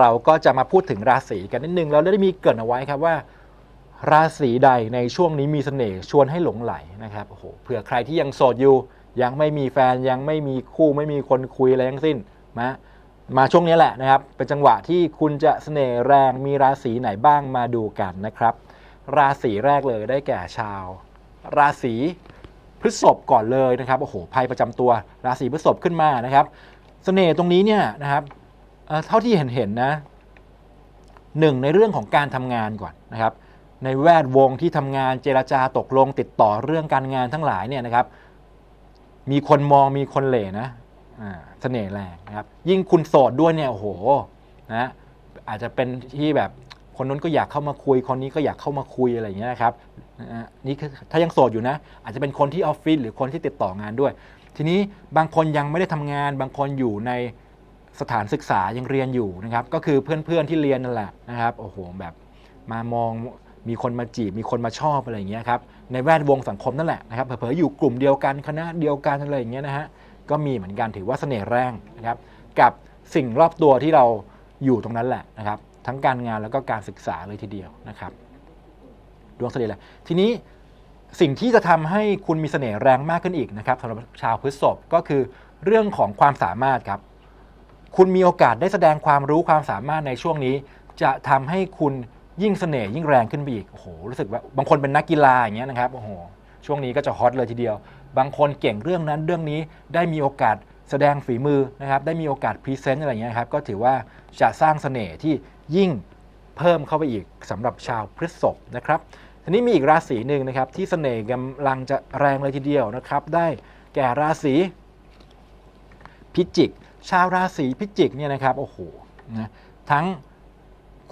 เราก็จะมาพูดถึงราศีกันนิดนึงเราได้มีเกินเอาไว้ครับว่า ราศีใดในช่วงนี้มีเสน่ห์ชวนให้หลงไหลนะครับโอ้โหเผื่อใครที่ยังโสดอยู่ ยังไม่มีแฟนยังไม่มีคู่ไม่มีคนคุยอะไรทั้งสิ้นมามาช่วงนี้แหละนะครับ เป็นจังหวะที่คุณจะเสน่ห์แรงมีราศีไหนบ้างมาดูกันนะครับ ราศีแรกเลยได้แก่ชาว ราศีพฤษภก่อนเลยนะครับโอ้โหไพ่ประจำตัวราศีพฤษภขึ้นมานะครับเสน่ห์ตรงนี้เนี่ยนะครับ เท่าที่เห็นเห็นนะหนึ่งในเรื่องของการทำงานก่อนนะครับ ในแวดวงที่ทำงานเจรจาตกลงติดต่อเรื่องการงานทั้งหลายเนี่ยนะครับ มีคนมองมีคนเหล่นะเสน่ห์แรงนะครับ ยิ่งคุณโสดด้วยเนี่ยโอ้โหนะอาจจะเป็นที่แบบคนนู้นก็อยากเข้ามาคุย คนนี้ก็อยากเข้ามาคุยอะไรอย่างเงี้ยนะครับนี่ถ้ายังโสดอยู่นะ อาจจะเป็นคนที่ออฟฟิศหรือคนที่ติดต่องานด้วย ทีนี้บางคนยังไม่ได้ทำงาน บางคนอยู่ใน สถานศึกษายังเรียนอยู่นะครับ ก็คือเพื่อนๆที่เรียนนั่นแหละนะครับโอ้โหแบบมามองมีคนมาจีบมีคนมาชอบอะไรอย่างเงี้ยครับในแวดวงสังคมนั่นแหละนะครับเผลอๆอยู่กลุ่มเดียวกันคณะเดียวกันอะไรอย่างเงี้ยนะฮะก็มีเหมือนกันถือว่าเสน่ห์แรงนะครับ กับสิ่งรอบตัวที่เราอยู่ตรงนั้นแหละนะครับ ทั้งการงานแล้วก็การศึกษาเลยทีเดียวนะครับ ดวงเสน่ห์แหละทีนี้สิ่งที่จะทำให้คุณมีเสน่ห์แรงมากขึ้นอีกนะครับสำหรับชาวพฤษภก็คือเรื่องของความสามารถครับ คุณมีโอกาสได้แสดงความรู้ความสามารถในช่วงนี้ จะทำให้คุณยิ่งเสน่ห์ยิ่งแรงขึ้นไปอีกโอ้โหรู้สึกว่าบางคนเป็นนักกีฬาอย่างเงี้ยนะครับโอ้โหช่วงนี้ก็จะฮอตเลยทีเดียว บางคนเก่งเรื่องนั้นเรื่องนี้ได้มีโอกาสแสดงฝีมือนะครับได้มีโอกาสพรีเซนต์อะไรเงี้ยครับก็ถือว่าจะสร้างเสน่ห์ที่ยิ่งเพิ่มเข้าไปอีกสำหรับชาวพฤษภนะครับทีนี้มีอีกราศีหนึ่งนะครับที่เสน่ห์กำลังจะแรงเลยทีเดียวนะครับ ได้แก่ราศีพิจิก ชาวราศีพิจิกเนี่ยนะครับโอ้โหนะทั้ง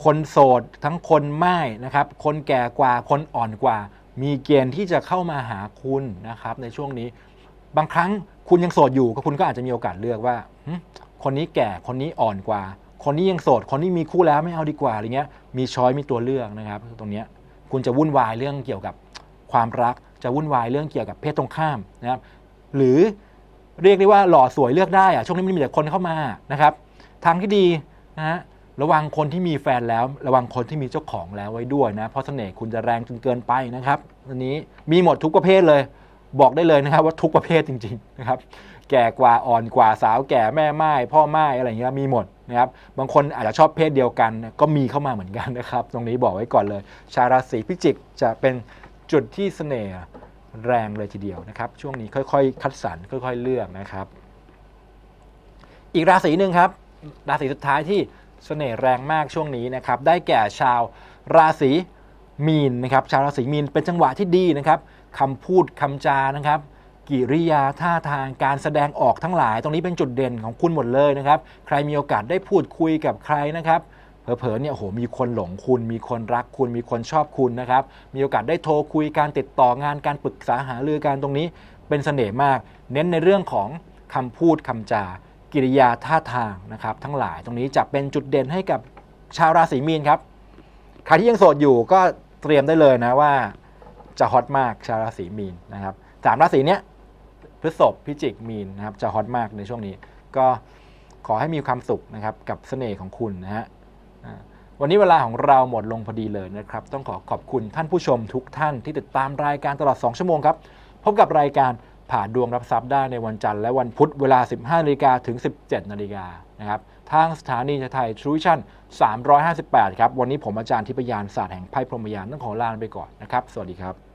คนโสดทั้งคนไม่นะครับ คนแก่กว่าคนอ่อนกว่า มีเกณฑ์ที่จะเข้ามาหาคุณนะครับ ในช่วงนี้ บางครั้งคุณยังโสดอยู่ก็คุณก็อาจจะมีโอกาสเลือกว่าคนนี้แก่คนนี้อ่อนกว่า คนนี้ยังโสด คนนี้มีคู่แล้วไม่เอาดีกว่าอะไรเงี้ยมีช้อยมีตัวเลือกนะครับ ตรงนี้คุณจะวุ่นวายเรื่องเกี่ยวกับความรักจะวุ่นวายเรื่องเกี่ยวกับเพศตรงข้ามนะครับ หรือ เรียกได้ว่าหล่อสวยเลือกได้อะช่วงนี้มันมีแต่คนเข้ามานะครับทางที่ดีนะฮะระวังคนที่มีแฟนแล้ว ระวังคนที่มีเจ้าของแล้วไว้ด้วยนะ เพราะเสน่ห์คุณจะแรงจนเกินไปนะครับอันนี้มีหมดทุกประเภทเลย บอกได้เลยนะครับว่าทุกประเภทจริงๆนะครับแก่กว่าอ่อนกว่าสาวแก่แม่ไม้พ่อไม้อะไรอย่างเงี้ยมีหมดนะครับบางคนอาจจะชอบเพศเดียวกันก็มีเข้ามาเหมือนกันนะครับ ตรงนี้บอกไว้ก่อนเลย ชาวราศีพิจิกจะเป็นจุดที่เสน่ห์ แรงเลยทีเดียวนะครับ ช่วงนี้ค่อยๆคัดสรรค่อย ๆ เลือกนะครับ อีกราศีหนึ่งครับ ราศีสุดท้ายที่เสน่ห์แรงมากช่วงนี้นะครับ ได้แก่ชาวราศีมีนนะครับ ชาวราศีมีนเป็นจังหวะที่ดีนะครับคำพูดคำจานะครับกิริยาท่าทางการแสดงออกทั้งหลาย ตรงนี้เป็นจุดเด่นของคุณหมดเลยนะครับ ใครมีโอกาสได้พูดคุยกับใครนะครับ เผลอๆเนี่ยโหมีคนหลงคุณ มีคนรักคุณ มีคนชอบคุณนะครับ มีโอกาสได้โทรคุยการติดต่องานการปรึกษาหารือการตรงนี้ เป็นเสน่ห์มาก เน้นในเรื่องของคำพูดคำจากิริยาท่าทางนะครับ ทั้งหลายตรงนี้จะเป็นจุดเด่นให้กับชาวราศีมีนครับใครที่ยังโสดอยู่ก็เตรียมได้เลยนะว่าจะฮอตมากชาวราศีมีนนะครับสามราศีเนี้ยพฤษภพิจิกมีนนะครับจะฮอตมากในช่วงนี้ ก็ขอให้มีความสุขนะครับกับเสน่ห์ของคุณนะฮะ วันนี้เวลาของเราหมดลงพอดีเลยนะครับ ต้องขอขอบคุณท่านผู้ชมทุกท่านที่ติดตามรายการตลอด 2 ชั่วโมงครับ พบกับรายการผ่าดวงรับทรัพย์ได้ในวันจันทร์และวันพุธเวลา 15นาฬิกาถึง 17นาฬิกานะครับ ทางสถานีไทยทรูชั่น 358 ครับ วันนี้ผมอาจารย์ทิพยานศาสตร์แห่งไพ่พรหมยานต้องขอลาไปก่อนนะครับ สวัสดีครับ